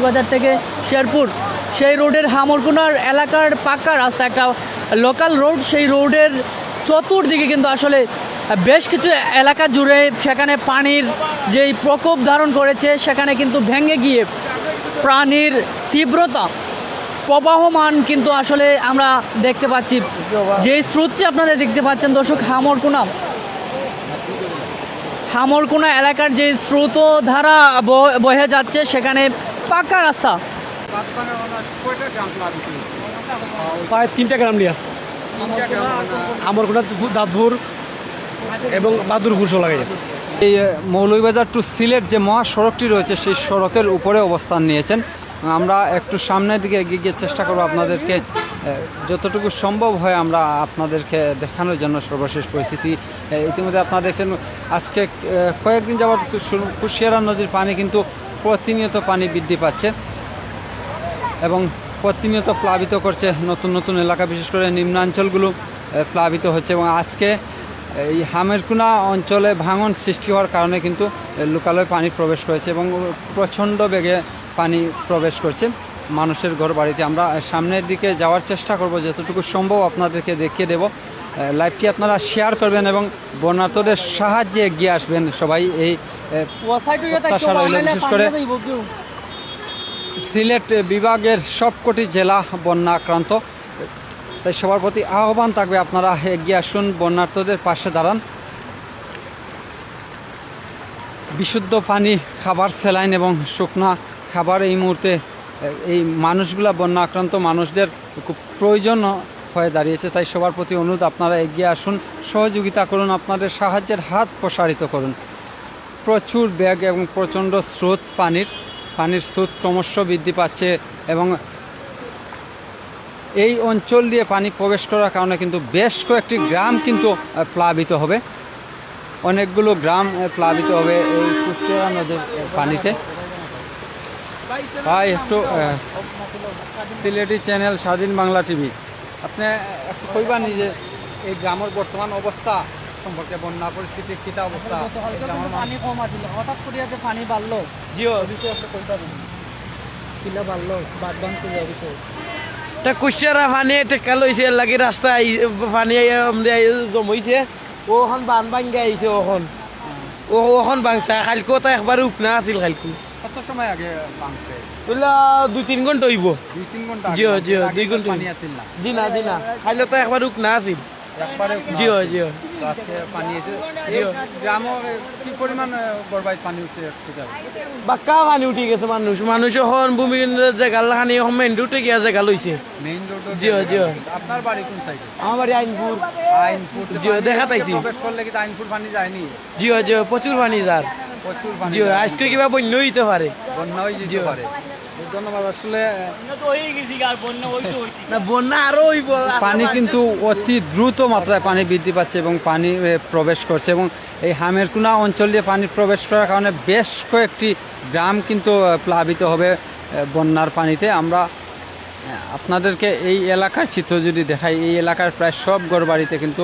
মৌলভীবাজার থেকে শেরপুর। সেই রোডের হামরকুনার এলাকার পাক্কা রাস্তা, একটা লোকাল রোড সেই রোডের চতুর্দিকে কিন্তু আসলে বেশ কিছু এলাকা জুড়ে সেখানে পানির যেই প্রকোপ ধারণ করেছে, সেখানে কিন্তু ভেঙে গিয়ে প্রাণীর তীব্রতা প্রবাহমান কিন্তু আসলে আমরা দেখতে পাচ্ছি। যে স্রোতটি আপনারা দেখতে পাচ্ছেন দর্শক হামরকুনা হামরকুনা এলাকার যে স্রোত ধারা বহে যাচ্ছে, সেখানে পাকা রাস্তা। প্রায় তিনটা গ্রাম নিয়ে আমার কোটা দাঁতপুর এবং বাদুরপুর সব লাগে এই মৌলভীবাজার টু সিলেট যে মহাসড়কটি রয়েছে সেই সড়কের উপরে অবস্থান নিয়েছেন। আমরা একটু সামনের দিকে এগিয়ে গিয়ে চেষ্টা করব আপনাদেরকে যতটুকু সম্ভব হয় আমরা আপনাদেরকে দেখানোর জন্য সর্বশেষ পরিস্থিতি। ইতিমধ্যে আপনারা দেখছেন আজকে কয়েকদিন কুশ- কুশিয়ারা নদীর পানি কিন্তু প্রতিনিয়ত পানি বৃদ্ধি পাচ্ছে এবং প্রতিনিয়ত প্লাবিত করছে নতুন নতুন এলাকা, বিশেষ করে নিম্নাঞ্চলগুলো প্লাবিত হচ্ছে এবং আজকে এই হামেরকুনা অঞ্চলে ভাঙন সৃষ্টি হওয়ার কারণে কিন্তু লোকালয়ে পানি প্রবেশ করেছে এবং প্রচণ্ড বেগে পানি প্রবেশ করছে। মানুষের ঘর বাড়িতে আমরা সামনের দিকে যাওয়ার চেষ্টা করব, যতটুকু সম্ভব আপনাদেরকে দেখিয়ে দেব। লাইভটি আপনারা শেয়ার করবেন এবং বন্যার্থদের সাহায্যে এগিয়ে আসবেন সবাই এই প্রত্যাশা রইল, বিশেষ করে সিলেট বিভাগের সবকটি জেলা বন্যা আক্রান্ত তাই সবার প্রতি আহ্বান থাকবে আপনারা এগিয়ে আসুন বন্যার্থদের পাশে দাঁড়ান। বিশুদ্ধ পানি খাবার স্যালাইন এবং শুকনা খাবার এই মুহূর্তে এই মানুষগুলা বন্যা আক্রান্ত মানুষদের খুব প্রয়োজন হয়ে দাঁড়িয়েছে, তাই সবার প্রতি অনুরোধ, আপনারা এগিয়ে আসুন, সহযোগিতা করুন, আপনাদের সাহায্যের হাত প্রসারিত করুন। প্রচুর ব্যাগ এবং প্রচণ্ড স্রোত পানির পানির স্রোত ক্রমশ বৃদ্ধি পাচ্ছে এবং এই অঞ্চল দিয়ে পানি প্রবেশ করার কারণে কিন্তু বেশ কয়েকটি গ্রাম কিন্তু প্লাবিত হবে। অনেকগুলো গ্রাম প্লাবিত হবে এই কুষ্টিয়া নদীর পানিতে। ভাই, একটু সিলেটি চ্যানেল, স্বাধীন বাংলা টিভি। আপনি একটু কইবানি যে এই গ্রামের বর্তমান অবস্থা সম্পর্কে বন্যা পরিস্থিতি কিতা অবস্থা পানি কম আছিল হঠাৎ করে যে পানি বাড়লো জিও। বিষয়ে আপনি কইতে কিলা বাড়লো বাদ বান করে বিষয়? তা কুশিয়ারা পানি টেকা লইছে লাগি রাস্তা পানি জমইছে। ওখন বান ভাঙ্গে আইছে ওখন ওখন বাংছে খালকো তা একবার উপনা আছিল খালকো কত সময় আগে ভাঙছে? বুঝলা দুই তিন ঘণ্টা হইব। দুই তিন ঘণ্টা জিও, জিও, দুই ঘণ্টা পানি আছিল না। জি না জি না। খাইলে তো একবার উপনা আছিল। একবারে জিও জিও আজকে পানি এসে জিও। গ্রামও কি পরিমাণ বরবাই পানি উঠছে বাক্কা পানি উঠি গেছে মানুষ। মানুষ এখন ভূমি মেন গিয়া জেগা লইছে। মেইন জিও, জিও। আপনার বাড়ি কোন সাইডে আমার বাড়ি আইনপুর। আইনপুর জিও, দেখা পাইছি। প্রবেশ করলে কি আইনপুর পানি যায়নি? জিও জিও প্রচুর পানি যার। জিও আজকে কিবা বন্য হইতে পারে। বন্যা হয়ে যেতে। পারে। ধন্যবাদ আসলে না বন্যা আরও হইব পানি কিন্তু অতি দ্রুত মাত্রায় পানি বৃদ্ধি পাচ্ছে এবং পানি প্রবেশ করছে এবং এই হামেরকুনা অঞ্চল দিয়ে পানি প্রবেশ করার কারণে বেশ কয়েকটি গ্রাম কিন্তু প্লাবিত হবে বন্যার পানিতে। আমরা আপনাদেরকে এই এলাকার চিত্র যদি দেখাই এই এলাকার প্রায় সব ঘর বাড়িতে কিন্তু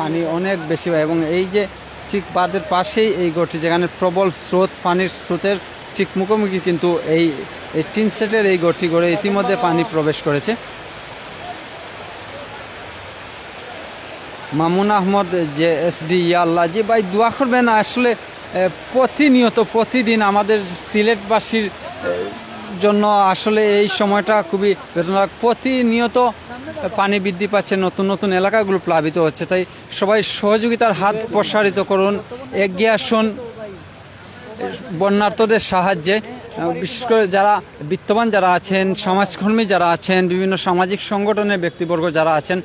পানি অনেক বেশি হয় এবং এই যে ঠিক বাঁধের পাশেই এই ঘরটি যেখানে প্রবল স্রোত, পানির স্রোতের ঠিক মুখোমুখি কিন্তু এই টিন সেটের এই ঘরটি গড়ে ইতিমধ্যে পানি প্রবেশ করেছে। মামুন আহমদ যে এস ডি ইয়াল্লাহ জি, ভাই দোয়া করবেন, আসলে প্রতিনিয়ত, প্রতিদিন আমাদের সিলেটবাসীর জন্য আসলে এই সময়টা খুবই বেদনাদায়ক। প্রতিনিয়ত পানি বৃদ্ধি পাচ্ছে, নতুন নতুন এলাকাগুলো প্লাবিত হচ্ছে। তাই সবাই সহযোগিতার হাত প্রসারিত করুন, এগিয়ে আসুন। বন্যার্থদের সাহায্যে, বিশেষ করে যারা বিত্তবান যারা আছেন, সমাজকর্মী যারা আছেন, বিভিন্ন সামাজিক সংগঠনের ব্যক্তিবর্গ যারা আছেন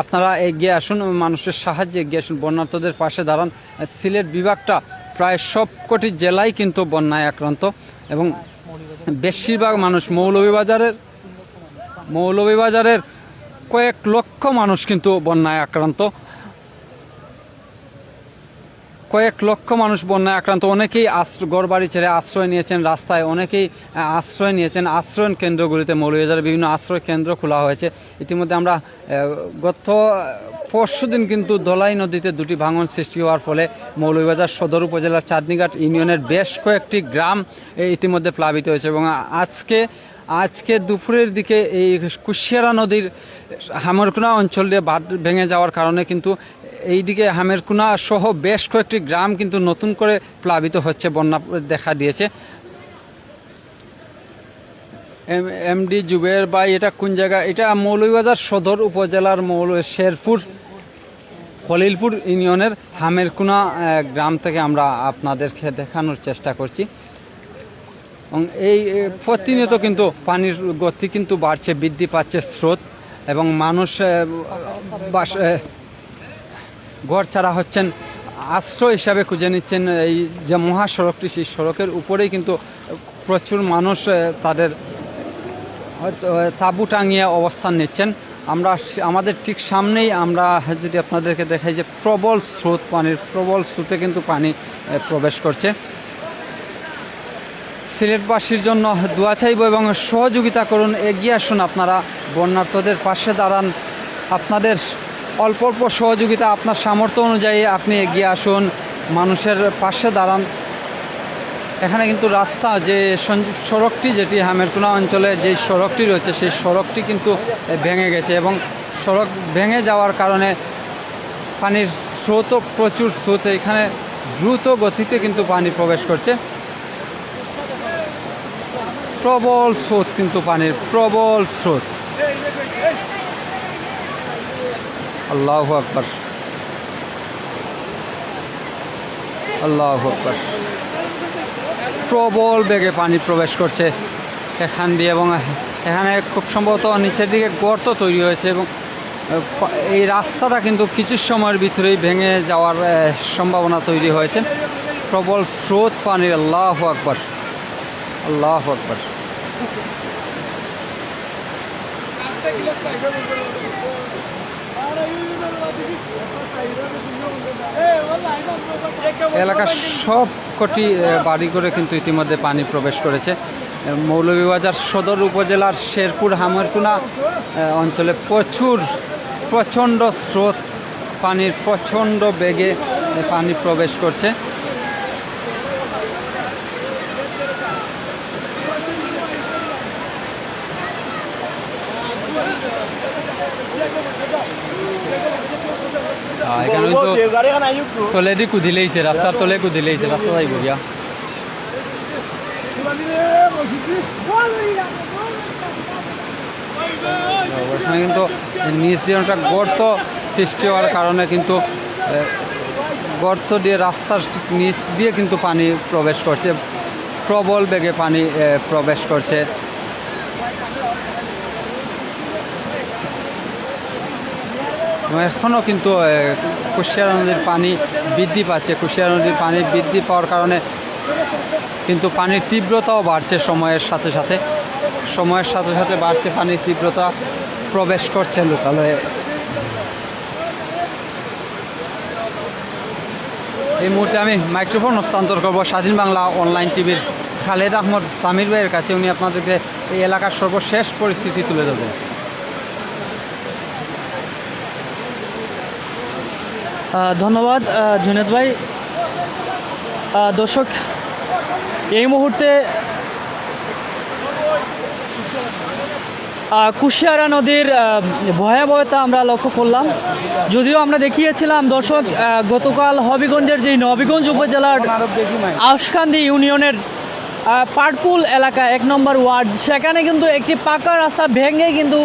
আপনারা এগিয়ে আসুন মানুষের সাহায্যে এগিয়ে আসুন। বন্যার্থদের পাশে দাঁড়ান। সিলেট বিভাগটা প্রায় সবকটি জেলায় কিন্তু বন্যায় আক্রান্ত এবং বেশিরভাগ মানুষ মৌলভীবাজারের। মৌলভীবাজারের কয়েক লক্ষ মানুষ কিন্তু বন্যায় আক্রান্ত। কয়েক লক্ষ মানুষ বন্যায় আক্রান্ত। অনেকেই গড় বাড়ি ছেড়ে আশ্রয় নিয়েছেন, রাস্তায় অনেকেই আশ্রয় নিয়েছেন। আশ্রয় কেন্দ্রগুলিতে মৌলভীবাজারে বিভিন্ন আশ্রয় কেন্দ্র খোলা হয়েছে। ইতিমধ্যে আমরা গত পরশু দিন কিন্তু দলাই নদীতে দুটি ভাঙন সৃষ্টি হওয়ার ফলে মৌলভীবাজার সদর উপজেলার চাঁদনীঘাট ইউনিয়নের বেশ কয়েকটি গ্রাম ইতিমধ্যে প্লাবিত হয়েছে এবং আজকে আজকে দুপুরের দিকে এই কুশিয়ারা নদীর, হামরকুনা অঞ্চল দিয়ে বাঁধ ভেঙে যাওয়ার কারণে কিন্তু এইদিকে হামেরকুনা সহ বেশ কয়েকটি গ্রাম কিন্তু নতুন করে প্লাবিত হচ্ছে বন্যা দেখা দিয়েছে। এম এমডি জুবের ভাই, এটা কোন জায়গা? এটা মৌলভীবাজার সদর উপজেলার মৌল, শেরপুর, খলিলপুর ইউনিয়নের হামেরকুনা গ্রাম থেকে আমরা আপনাদেরকে দেখানোর চেষ্টা করছি। এই প্রতিনিয়ত কিন্তু পানির গতি কিন্তু বাড়ছে, বৃদ্ধি পাচ্ছে স্রোত এবং মানুষ বাস ঘর ছাড়া হচ্ছেন, আশ্রয় হিসাবে খুঁজে নিচ্ছেন এই যে মহাসড়কটি, সেই সড়কের উপরেই কিন্তু প্রচুর মানুষ তাদের তাঁবু টাঙিয়ে অবস্থান নিচ্ছেন। আমরা আমাদের ঠিক সামনেই আমরা যদি আপনাদেরকে দেখাই যে প্রবল স্রোত, পানির প্রবল স্রোতে কিন্তু পানি প্রবেশ করছে। সিলেটবাসীর জন্য দোয়া চাইব এবং সহযোগিতা করুন, এগিয়ে আসুন আপনারা বন্যার্থদের পাশে দাঁড়ান। আপনাদের অল্প অল্প সহযোগিতা আপনার সামর্থ্য অনুযায়ী আপনি এগিয়ে আসুন, মানুষের পাশে দাঁড়ান। এখানে কিন্তু রাস্তা, যে সড়কটি যেটি হামেরকুনা অঞ্চলে যে সড়কটি রয়েছে, সেই সড়কটি কিন্তু ভেঙে গেছে এবং সড়ক ভেঙে যাওয়ার কারণে পানির স্রোতও প্রচুর, স্রোত এখানে দ্রুত গতিতে কিন্তু পানি প্রবেশ করছে। প্রবল স্রোত কিন্তু পানির, প্রবল স্রোত। আল্লাহ আকবর। আল্লাহ আকবর। প্রবল বেগে পানি প্রবেশ করছে এখান দিয়ে এবং এখানে খুব সম্ভবত নিচের দিকে গর্ত তৈরি হয়েছে এবং এই রাস্তাটা কিন্তু কিছু সময়ের ভিতরেই ভেঙে যাওয়ার সম্ভাবনা তৈরি হয়েছে। প্রবল স্রোত পানির, আল্লাহ আকবর। আল্লাহ আকবর। এলাকার সব কটি বাড়ি করে কিন্তু ইতিমধ্যে পানি প্রবেশ করেছে। মৌলভীবাজার সদর উপজেলার শেরপুর হামারকুনা অঞ্চলে প্রচুর, প্রচণ্ড স্রোত, পানির প্রচণ্ড বেগে পানি প্রবেশ করছে। এখানে তো তলে দি কুদিলেইছে রাস্তার তলে কুদিলেইছে রাস্তা যাই বঢ়িয়া এখানে কিন্তু নিচ দিয়ে একটা গর্ত সৃষ্টি হওয়ার কারণে কিন্তু গর্ত দিয়ে রাস্তার নিচ দিয়ে কিন্তু পানি প্রবেশ করছে প্রবল বেগে পানি প্রবেশ করছে এখনও কিন্তু কুশিয়ারা নদীর পানি বৃদ্ধি পাচ্ছে। কুশিয়ারা নদীর পানি বৃদ্ধি পাওয়ার কারণে কিন্তু পানির তীব্রতাও বাড়ছে সময়ের সাথে সাথে। সময়ের সাথে সাথে বাড়ছে পানির তীব্রতা, প্রবেশ করছে লোকালয়ে। এই মুহূর্তে আমি মাইক্রোফোন হস্তান্তর করব স্বাধীন বাংলা অনলাইন টিভির খালেদ আহমদ সামির ভাইয়ের কাছে। উনি আপনাদেরকে এই এলাকার সর্বশেষ পরিস্থিতি তুলে ধরবেন। ধন্যবাদ জুনেদ ভাই। দর্শক, এই মুহূর্তে কুশিয়ারা নদীর ভয়াবহতা আমরা লক্ষ্য করলাম। যদিও আমরা দেখিয়েছিলাম, দর্শক গতকাল হবিগঞ্জের যে নবীগঞ্জ উপজেলার আশকান্দি ইউনিয়নের পাটকুল এলাকা, এক নম্বর ওয়ার্ড, সেখানে কিন্তু একটি পাকা রাস্তা ভেঙে কিন্তু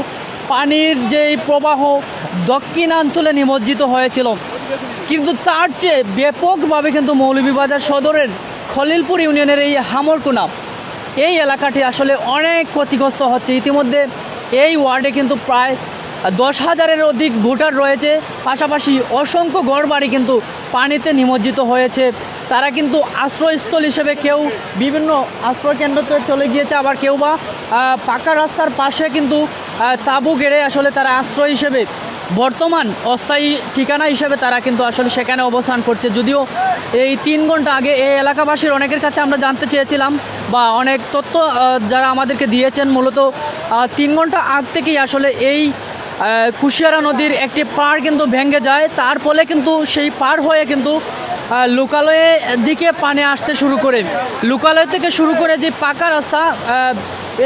পানির যেই প্রবাহ দক্ষিণাঞ্চলে নিমজ্জিত হয়েছিল। কিন্তু তার চেয়ে ব্যাপকভাবে কিন্তু মৌলভীবাজার সদরের খলিলপুর ইউনিয়নের এই হামরকুনা, এই এলাকাটি আসলে অনেক ক্ষতিগ্রস্ত হচ্ছে। ইতিমধ্যে এই ওয়ার্ডে কিন্তু প্রায় দশ হাজারের অধিক ভোটার রয়েছে। পাশাপাশি অসংখ্য ঘরবাড়ি কিন্তু পানিতে নিমজ্জিত হয়েছে। তারা কিন্তু আশ্রয়স্থল হিসেবে কেউ বিভিন্ন আশ্রয়কেন্দ্রতে চলে গিয়েছে, আবার কেউ বা পাকা রাস্তার পাশে কিন্তু তাঁবু গেড়ে আসলে তারা আশ্রয় হিসেবে বর্তমান অস্থায়ী ঠিকানা হিসেবে তারা কিন্তু আসলে সেখানে অবস্থান করছে। যদিও এই তিন ঘণ্টা আগে এই এলাকাবাসীর অনেকের কাছে আমরা জানতে চেয়েছিলাম বা অনেক তথ্য যারা আমাদেরকে দিয়েছেন, মূলত তিন ঘণ্টা আগ থেকেই আসলে এই কুশিয়ারা নদীর একটি পাড় কিন্তু ভেঙে যায়। তার ফলে কিন্তু সেই পাড় হয়ে কিন্তু লোকালয়ের দিকে পানি আসতে শুরু করে। লোকালয় থেকে শুরু করে যে পাকা রাস্তা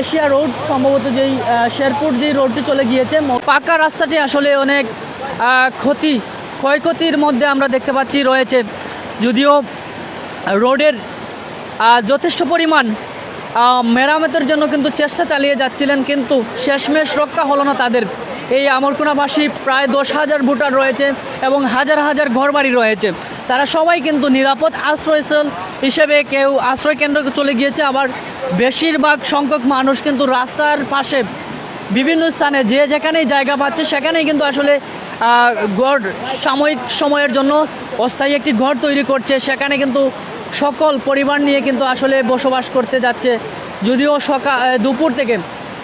এশিয়া রোড, সম্ভবত যেই শেরপুর যেই রোডটি চলে গিয়েছে পাকা রাস্তাটি আসলে অনেক ক্ষতি, ক্ষয়ক্ষতির মধ্যে আমরা দেখতে পাচ্ছি রয়েছে। যদিও রোডের যথেষ্ট পরিমাণ মেরামতের জন্য কিন্তু চেষ্টা চালিয়ে যাচ্ছিলেন, কিন্তু শেষমেশ রক্ষা হলো না তাদের। এই আমরকোনাবাসী প্রায় দশ হাজার ভোটার রয়েছে এবং হাজার হাজার ঘরবাড়ি রয়েছে। তারা সবাই কিন্তু নিরাপদ আশ্রয়স্থল হিসেবে কেউ আশ্রয় কেন্দ্রে চলে গিয়েছে। আবার বেশিরভাগ সংখ্যক মানুষ কিন্তু রাস্তার পাশে বিভিন্ন স্থানে যে যেখানেই জায়গা পাচ্ছে, সেখানেই কিন্তু আসলে ঘর সাময়িক সময়ের জন্য অস্থায়ী একটি ঘর তৈরি করছে। সেখানে কিন্তু সকল পরিবার নিয়ে কিন্তু আসলে বসবাস করতে যাচ্ছে। যদিও সকাল দুপুর থেকে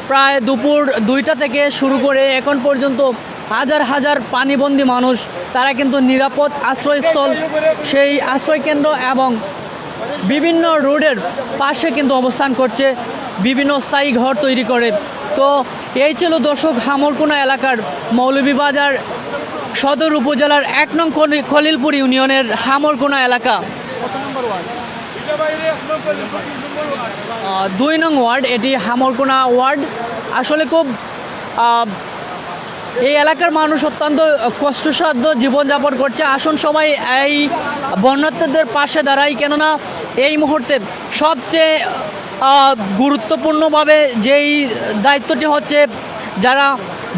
প্রায় দুপুর দুইটা থেকে শুরু করে এখন পর্যন্ত হাজার হাজার পানিবন্দী মানুষ, তারা কিন্তু নিরাপদ আশ্রয়স্থল, সেই আশ্রয়কেন্দ্র এবং বিভিন্ন রোডের পাশে কিন্তু অবস্থান করছে, বিভিন্ন স্থায়ী ঘর তৈরি করে। তো এই ছিল দর্শক হামরকোনা এলাকার মৌলভীবাজার সদর উপজেলার এক নং খলি- খলিলপুর ইউনিয়নের হামরকোনা এলাকা। দুই নং ওয়ার্ড, এটি হামরকোনা ওয়ার্ড। আসলে খুব এই এলাকার মানুষ অত্যন্ত কষ্টসাধ্য জীবনযাপন করছে। আসুন সবাই এই বন্যার্থীদের পাশে দাঁড়াই, কেননা এই মুহূর্তে সবচেয়ে গুরুত্বপূর্ণভাবে যেই দায়িত্বটি হচ্ছে, যারা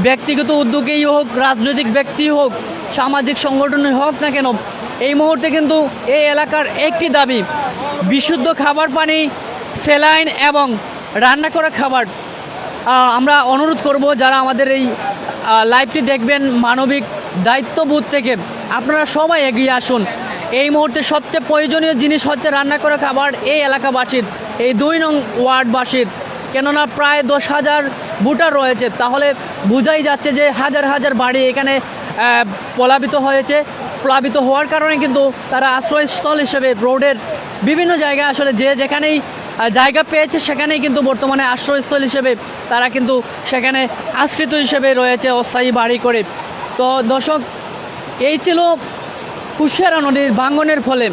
ব্যক্তিগত উদ্যোগেই হোক, রাজনৈতিক ব্যক্তি হোক, সামাজিক সংগঠনই হোক না কেন এই মুহূর্তে কিন্তু এই এলাকার একটি দাবি, বিশুদ্ধ খাবার পানি, সেলাইন এবং রান্না করা খাবার। আমরা অনুরোধ করব যারা আমাদের এই লাইভটি দেখবেন মানবিক দায়িত্ববোধ থেকে, আপনারা সবাই এগিয়ে আসুন। এই মুহূর্তে সবচেয়ে প্রয়োজনীয় জিনিস হচ্ছে রান্না করা খাবার এই এলাকাবাসীর, এই দুই নং ওয়ার্ডবাসীর। কেননা প্রায় দশ হাজার ভোটার রয়েছে, তাহলে বোঝাই যাচ্ছে যে হাজার হাজার বাড়ি এখানে প্লাবিত হয়েছে। প্লাবিত হওয়ার কারণে কিন্তু তারা আশ্রয়স্থল হিসেবে রোডের বিভিন্ন জায়গায় আসলে যে যেখানেই জায়গা পেয়েছে সেখানেই কিন্তু বর্তমানে আশ্রয়স্থল হিসেবে তারা কিন্তু সেখানে আশ্রিত হিসেবে রয়েছে অস্থায়ী বাড়ি করে। তো দর্শক, এই ছিল কুশিয়ারা নদীর ভাঙ্গনের ফলে।